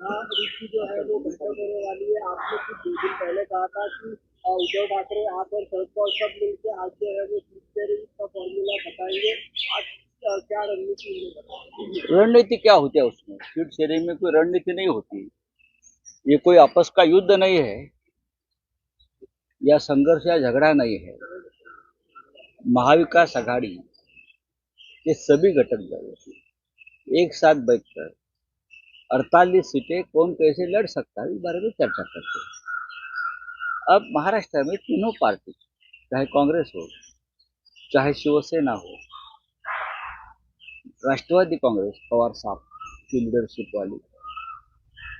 महायुति जो है वो होने वाली है। आपने कुछ दो दिन पहले कहा था कि उद्धव ठाकरे आप और शरद पवार सब मिलकर आज जो है वो फॉर्मूला बताएँगे। आज क्या रणनीति रणनीति क्या होती है उसमें? सीट शेयरिंग में कोई रणनीति नहीं होती। ये कोई आपस का युद्ध नहीं है, या संघर्ष या झगड़ा नहीं है। महाविकास आघाड़ी के सभी घटक दल एक साथ बैठकर 48 सीटें कौन कैसे लड़ सकता है, इस बारे में चर्चा करते हैं। अब महाराष्ट्र में तीनों पार्टी, चाहे कांग्रेस हो, चाहे शिवसेना हो, राष्ट्रवादी कांग्रेस, पवार साहब की लीडरशिप वाली,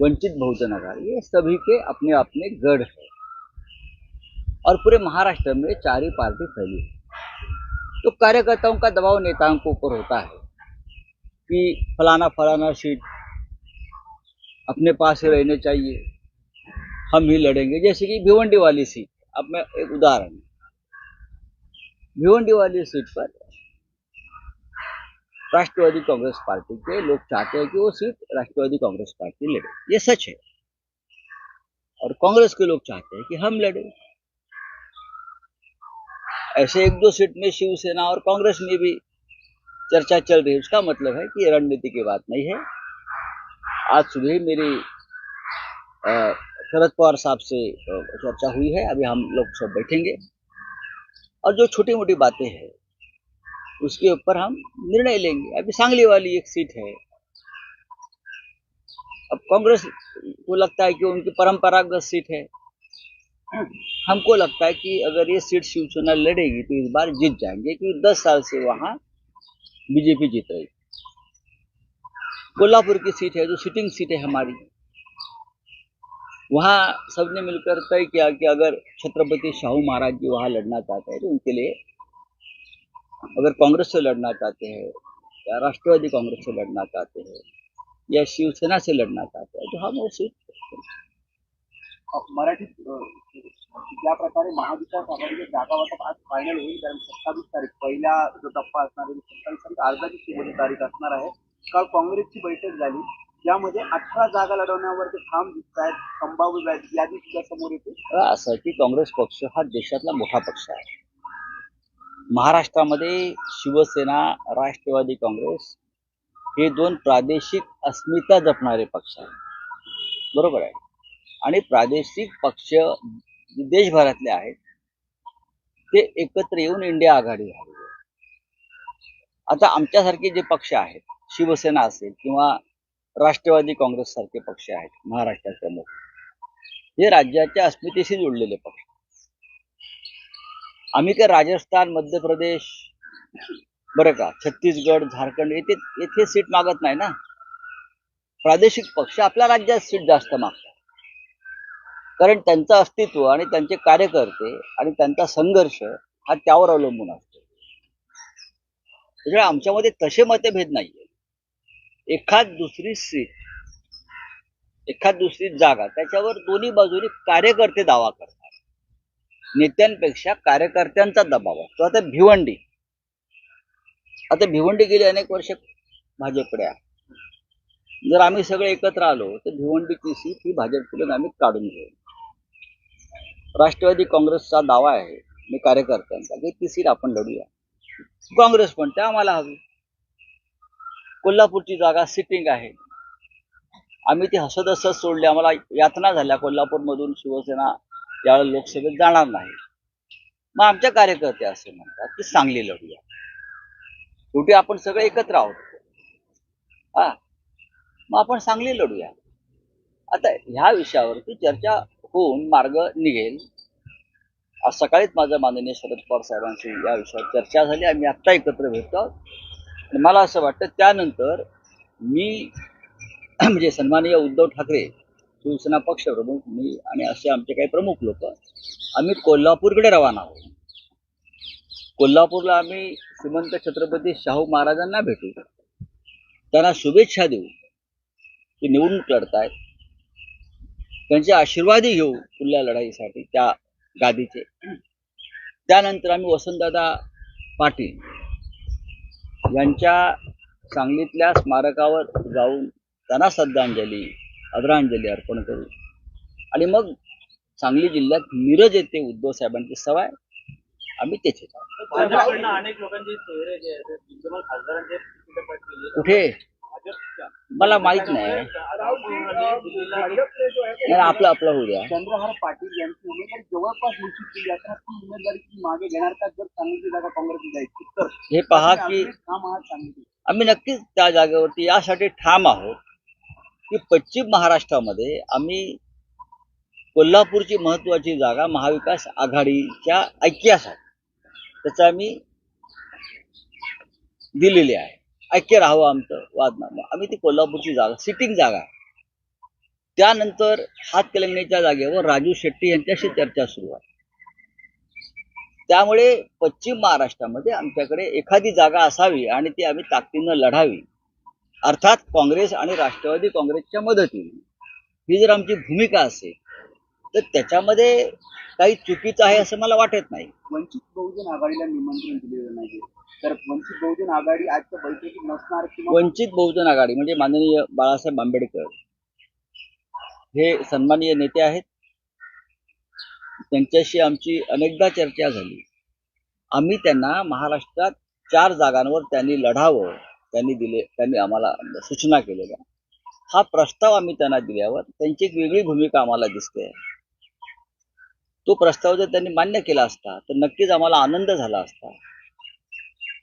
वंचित बहुजन आघाड़ी, ये सभी के अपने अपने गढ़ है। और पूरे महाराष्ट्र में चार ही पार्टी फैली है। तो कार्यकर्ताओं का दबाव नेताओं के ऊपर होता है कि फलाना फलाना सीट अपने पास ही रहने चाहिए। हम ही लड़ेंगे। जैसे कि भिवंडी वाली सीट, अब मैं एक उदाहरण भिवंडी वाली सीट पर राष्ट्रवादी कांग्रेस पार्टी के लोग चाहते हैं कि वो सीट राष्ट्रवादी कांग्रेस पार्टी लड़े। ये सच है। और कांग्रेस के लोग चाहते हैं कि हम लड़े। ऐसे एक दो सीट में शिवसेना और कांग्रेस में भी चर्चा चल रही है। उसका मतलब है कि रणनीति की बात नहीं है। आज सुबह मेरी शरद पवार साहब से चर्चा हुई है। अभी हम लोग सब बैठेंगे। और जो छोटी मोटी बातें हैं, उसके ऊपर हम निर्णय लेंगे। अभी सांगली वाली एक सीट है। अब कांग्रेस को लगता है कि उनकी परंपरागत सीट है। हमको लगता है कि अगर ये सीट शिवसेना लड़ेगी तो इस बार जीत जाएँगे, क्योंकि दस साल से वहाँ बीजेपी जीत रही कोल्हापुर की सीट है जो सिटिंग सीट है हमारी। वहाँ सबने मिलकर तय किया कि अगर छत्रपति शाहू महाराज जी वहाँ लड़ना चाहते हैं तो उनके लिए अगर कांग्रेस से लड़ना चाहते हैं या राष्ट्रवादी कांग्रेस से लड़ना चाहते हैं या शिवसेना से लड़ना चाहते हैं तो हम वो सीट मराठीत अ, ज्या प्रकारे महाविकास आघाडीचे जागा वाटप आज फायनल होईल कारण सत्तावीस तारीख जो टप्पा असणार आहे सत्तावीस तारीख अर्जाची तारीख असणार आहे काल काँग्रेसची बैठक झाली. यामध्ये अठरा जागा लढवण्यावर ते ठाम दिसत आहेत. संभाव्य यादी सुद्धा समोर येते. असं की काँग्रेस पक्ष हा देशातला मोठा पक्ष आहे. महाराष्ट्रामध्ये शिवसेना राष्ट्रवादी काँग्रेस हे दोन प्रादेशिक अस्मिता जपणारे पक्ष आहेत. बरोबर आहे? आणि प्रादेशिक पक्ष देशभरातले आहेत ते एकत्र येऊन इंडिया आघाडी झाली आता आमच्यासारखे जे पक्ष आहेत शिवसेना असेल किंवा राष्ट्रवादी काँग्रेस सारखे पक्ष आहेत महाराष्ट्रात प्रमुख. हे राज्याच्या अस्मितेशी जोडलेले पक्ष. आम्ही काय राजस्थान मध्य प्रदेश बरं का छत्तीसगड झारखंड येथे येथे सीट मागत नाही ना? प्रादेशिक पक्ष आपल्या राज्यात सीट जास्त मागतात. कारण त्यांचं अस्तित्व आणि त्यांचे कार्यकर्ते आणि त्यांचा संघर्ष हा त्यावर अवलंबून असतो. त्याच्यामुळे आमच्यामध्ये तसे मतभेद नाहीये. एखाद दुसरी सीट एखाद दुसरी जागा त्याच्यावर दोन्ही बाजूनी कार्यकर्ते दावा करतात. नेत्यांपेक्षा कार्यकर्त्यांचा दबाव असतो. आता भिवंडी. आता भिवंडी गेली अनेक वर्ष भाजपकडे आहे. जर आम्ही सगळे एकत्र आलो तर भिवंडीची सीट ही भाजपकडून आम्ही काढून घेऊ. राष्ट्रवादी काँग्रेसचा दावा आहे मी कार्यकर्त्यांचा. की ती सीट आपण लढूया. काँग्रेस पण त्या आम्हाला हवी. कोल्हापूरची जागा सिटिंग आहे. आम्ही ती हसत हसत सोडली. आम्हाला यातना झाल्या. कोल्हापूरमधून शिवसेना यावेळेला लोकसभेत जाणार नाही. मग आमच्या कार्यकर्ते असे म्हणतात की चांगली लढूया. शेवटी आपण सगळे एकत्र आहोत. हा. मग आपण चांगली लढूया. आता ह्या विषयावरती चर्चा होऊन मार्ग निघेल. आज सकाळीच माझं माननीय शरद पवार साहेबांशी या विषयावर चर्चा झाली. आम्ही आत्ता एकत्र भेटतो आहोत. मला असं वाटतं त्यानंतर मी म्हणजे सन्माननीय उद्धव ठाकरे शिवसेना पक्षप्रमुख मी आणि असे आमचे काही प्रमुख लोक आम्ही कोल्हापूरकडे रवाना आहोत. कोल्हापूरला आम्ही श्रीमंत छत्रपती शाहू महाराजांना भेटू. त्यांना शुभेच्छा देऊ ते निवडणूक लढतायत. त्यांचे आशीर्वादही घेऊ पुढल्या लढाईसाठी त्या गादीचे. त्यानंतर आम्ही वसंतदादा पाटील यांच्या सांगलीतल्या स्मारकावर जाऊन त्यांना श्रद्धांजली आदरांजली अर्पण करू. आणि मग सांगली जिल्ह्यात मिरज येथे उद्धव साहेबांची आहे. आम्ही तेथे अनेक लोकांचे कुठे? मला माहीत नाही. आपलं आपलं होऊ द्या. चंद्रहार पाटील यांची उमेदवारी जवळपास निश्चित केली आता ती उमेदवारी ती मागे घेणार का जर सांगलीची जागा काँग्रेसला जायची? तर हे पहा की काम आहात सांगितलं आम्ही नक्कीच त्या जागेवरती यासाठी ठाम आहोत की पश्चिम महाराष्ट्रामध्ये आम्ही कोल्हापूरची महत्वाची जागा महाविकास आघाडीच्या ऐक्यासाठी त्याचं आम्ही दिलेली आहे. ऐक्य राहावं आमचं वाद आम्ही ती कोल्हापूरची जागा सिटिंग जागा त्यानंतर त्यानंतर हातकलंगणीच्या जागेवर राजू शेट्टी यांच्याशी चर्चा सुरू आहे. त्यामुळे पश्चिम महाराष्ट्रामध्ये आमच्याकडे एखादी जागा असावी आणि ती आम्ही ताकदीनं लढावी. अर्थात काँग्रेस आणि राष्ट्रवादी काँग्रेसच्या मदतीने. ही जर आमची भूमिका असेल तर त्याच्यामध्ये काही चुकीचं आहे असं मला वाटत नाही. वंचित बहुजन आघाडीला निमंत्रण दिलेलं नाही तर वंचित बहुजन आघाडी आजच्या बैठकीत नसणार वंचित बहुजन आघाडी म्हणजे माननीय बाळासाहेब आंबेडकर हे सन्माननीय नेते आहेत. त्यांच्याशी आमची अनेकदा चर्चा झाली. आम्ही त्यांना महाराष्ट्रात चार जागांवर त्यांनी लढावं त्यांनी दिले त्यांनी आम्हाला सूचना केलेल्या. हा प्रस्ताव आम्ही त्यांना दिल्यावर त्यांची एक वेगळी भूमिका आम्हाला दिसते. तो प्रस्ताव जर त्यांनी मान्य केला असता तर नक्कीच आम्हाला आनंद झाला असता.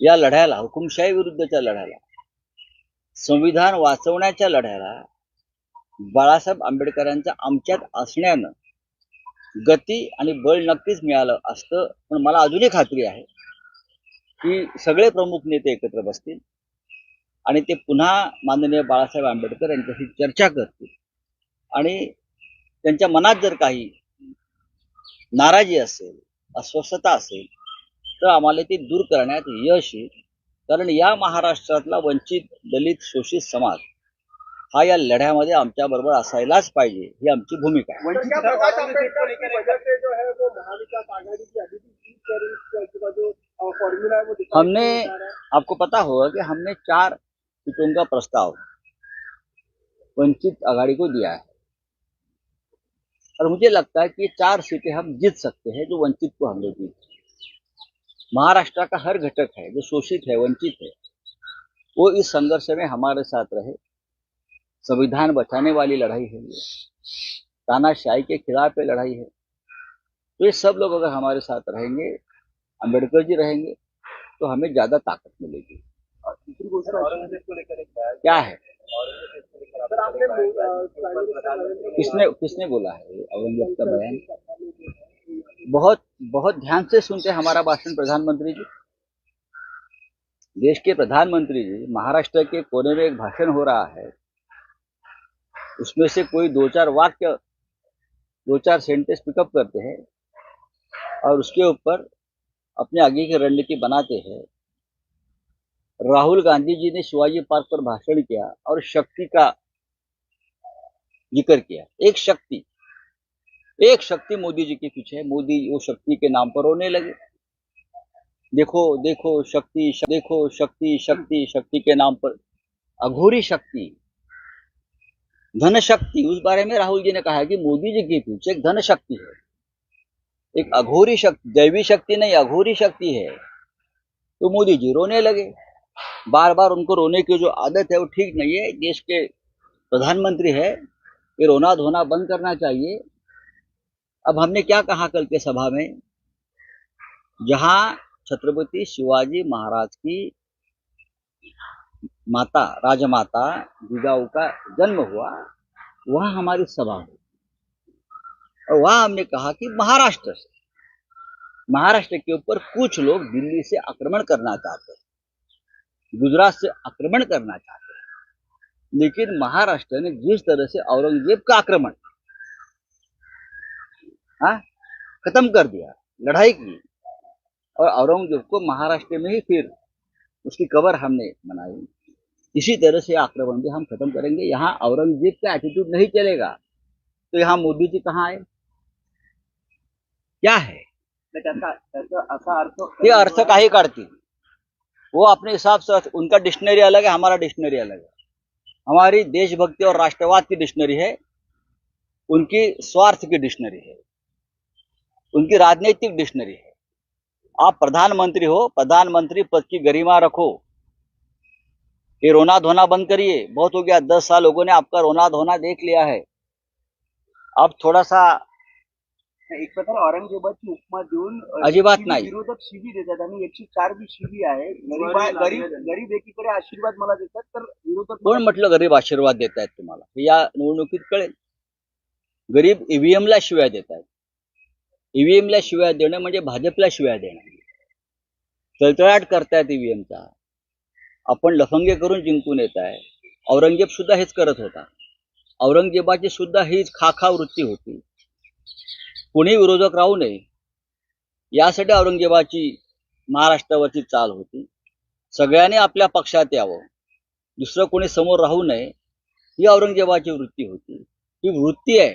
या लढ्याला हुकुमशाही विरुद्धच्या लढ्याला संविधान वाचवण्याच्या लढ्याला बाळासाहेब आंबेडकरांच्या आमच्यात असण्यानं गती आणि बळ नक्कीच मिळालं असतं पण मला अजूनही खात्री आहे की सगळे प्रमुख नेते एकत्र बसतील आणि ते पुन्हा माननीय बाळासाहेब आंबेडकर यांच्याशी चर्चा करतील. आणि त्यांच्या मनात जर काही नाराजी असेल अस्वस्थता असेल तर आम्हाला ती दूर करण्यात यश येईल. कारण या महाराष्ट्रातला वंचित दलित शोषित समाज हा या लढ्यामध्ये आमच्या बरोबर असायलाच पाहिजे ही आमची भूमिका आहे. हमने। आपको पता होगा कि हमने चार सीटों का प्रस्ताव वंचित आघाड़ी को दिया है. और मुझे लगता है कि चार सीटें हम जीत सकते हैं जो वंचित को हमने दी। महाराष्ट्र का हर घटक है जो शोषित है वंचित है वो इस संघर्ष में हमारे साथ रहे। संविधान बचाने वाली लड़ाई है ये। तानाशाही के खिलाफ ये लड़ाई है। तो ये सब लोग अगर हमारे साथ रहेंगे अंबेडकर जी रहेंगे तो हमें ज़्यादा ताकत मिलेगी। क्या है? किसने किसने बोला है? औरंगज़ेब का बयान। बहुत बहुत ध्यान से सुनते हमारा भाषण, प्रधानमंत्री जी। देश के प्रधानमंत्री जी, महाराष्ट्र के कोने में एक भाषण हो रहा है। उसमें से कोई दो चार वाक्य दो चार सेंटेंस पिकअप करते हैं और उसके ऊपर अपने आगे की रणनीति बनाते हैं। राहुल गांधी जी ने शिवाजी पार्क पर भाषण किया और शक्ति का ज़िक्र किया। एक शक्ति। एक शक्ति मोदी जी के पीछे है। मोदी वो शक्ति के नाम पर रोने लगे। देखो देखो शक्ति श- देखो शक्ति शक्ति शक्ति के नाम पर। अघोरी शक्ति। धन शक्ति। उस बारे में राहुल जी ने कहा है कि मोदी जी के पीछे एक धन शक्ति है। एक अघोरी शक्ति दैवी शक्ति नहीं, अघोरी शक्ति है। तो मोदी जी रोने लगे। बार बार उनको रोने की जो आदत है वो ठीक नहीं है। देश के प्रधानमंत्री है। ये रोना धोना बंद करना चाहिए। अब हमने क्या कहा कल के सभा में? जहाँ छत्रपति शिवाजी महाराज की माता, राजमाता जिजाऊ का जन्म हुआ, वहाँ हमारी सभा हुई। और वहाँ हमने कहा कि महाराष्ट्र से, महाराष्ट्र के ऊपर कुछ लोग दिल्ली से आक्रमण करना चाहते हैं, गुजरात से आक्रमण करना चाहते लेकिन महाराष्ट्र ने जिस तरह से औरंगज़ेब का आक्रमण हाँ खत्म कर दिया लड़ाई की और औरंगज़ेब को महाराष्ट्र में ही फिर उसकी कबर हमने बनाई। इसी तरह से आक्रमण भी हम खत्म करेंगे। यहाँ औरंगज़ेब का एटीट्यूड नहीं चलेगा। तो यहाँ मोदी जी कहाँ आए? क्या है? असा अर्थ ये अर्थ काही काढतील वो अपने हिसाब से उनका डिक्शनरी अलग है हमारा डिक्शनरी अलग है। हमारी देशभक्ति और राष्ट्रवाद की डिक्शनरी है, उनकी स्वार्थ की डिक्शनरी है, उनकी राजनीतिक डिक्शनरी है। आप प्रधानमंत्री हो, प्रधानमंत्री पद की गरिमा रखो। ये रोना धोना बंद करिए। बहुत हो गया, दस साल लोगों ने आपका रोना धोना देख लिया है। अब थोड़ा सा एक प्रकारे औरंगजेबाची उपमा देऊन अजिबात नाही. विरोधक शिवी देतात आणि एकशे चार बी शिवी आहे गरीब गरीब एकीकडे आशीर्वाद मला देतात तर विरोधक कोण म्हटलं गरीब आशीर्वाद देत आहेत तुम्हाला या निवडणुकीत कळेल. गरीब ईव्हीएम ला शिव्या देत आहेत ईव्हीएम ला शिव्या देणं म्हणजे भाजपला शिव्या देणं. तळतळाट करतायत ईव्हीएमचा आपण लफंगे करून जिंकून येत आहे औरंगजेब सुद्धा हेच करत होता. औरंगजेबाची सुद्धा हीच खाखा वृत्ती होती. कुणी विरोधक राहू नये. यासाठी औरंगजेबाची महाराष्ट्रावरची चाल होती. सगळ्यांनी आपल्या पक्षात यावं. दुसरं कोणी समोर राहू नये ही औरंगजेबाची वृत्ती होती. ही वृत्ती आहे.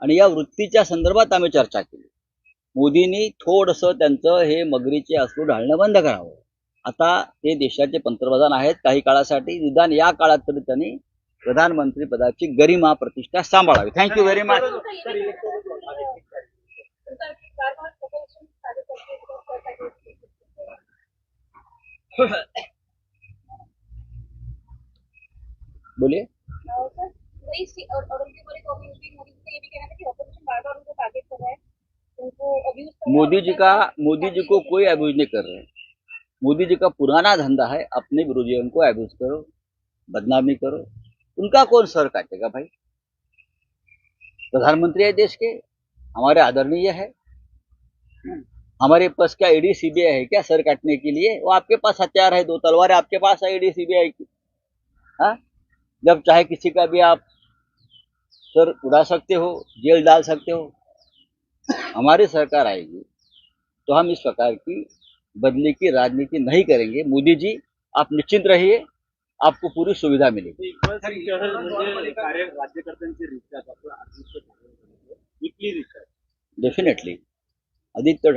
आणि या वृत्तीच्या संदर्भात आम्ही चर्चा केली. मोदींनी थोडंसं त्यांचं हे मगरीचे अश्रू ढाळणं बंद करावं. आता ते देशाचे पंतप्रधान आहेत. काही काळासाठी निदान या काळात तरी त्यांनी प्रधानमंत्री पदा की गरिमा प्रतिष्ठा सामाला थैंक यू वेरी मच बोलिए. मोदी जी का मोदी जी को कोई एब्यूज नहीं कर रहे मोदी जी का पुराना धंधा है, अपने विरोधियों को एब्यूज करो, बदनामी करो उनका कौन सर काटेगा भाई? प्रधानमंत्री है देश के, हमारे आदरणीय है हमारे पास क्या ईडी सीबीआई है क्या सर काटने के लिए? वो आपके पास हथियार है, दो तलवार आपके पास है ईडी सीबीआई की। हाँ? जब चाहे किसी का भी आप सर उड़ा सकते हो, जेल डाल सकते हो, हमारी सरकार आएगी तो हम इस प्रकार की बदली की राजनीति नहीं करेंगे। मोदी जी, आप निश्चिंत रहिए। आपको पूरी सुविधा मिलेगी। चहल म्हणजे आदित्य ठाकरे डेफिनेटली आदित्य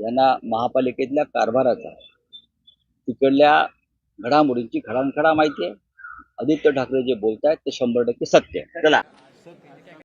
यांना महापालिकेतल्या कारभाराचा तिकडल्या घडामोडींची खडानखडा माहिती आहे. आदित्य ठाकरे जे बोलतायत ते शंभर टक्के सत्य आहे. चला.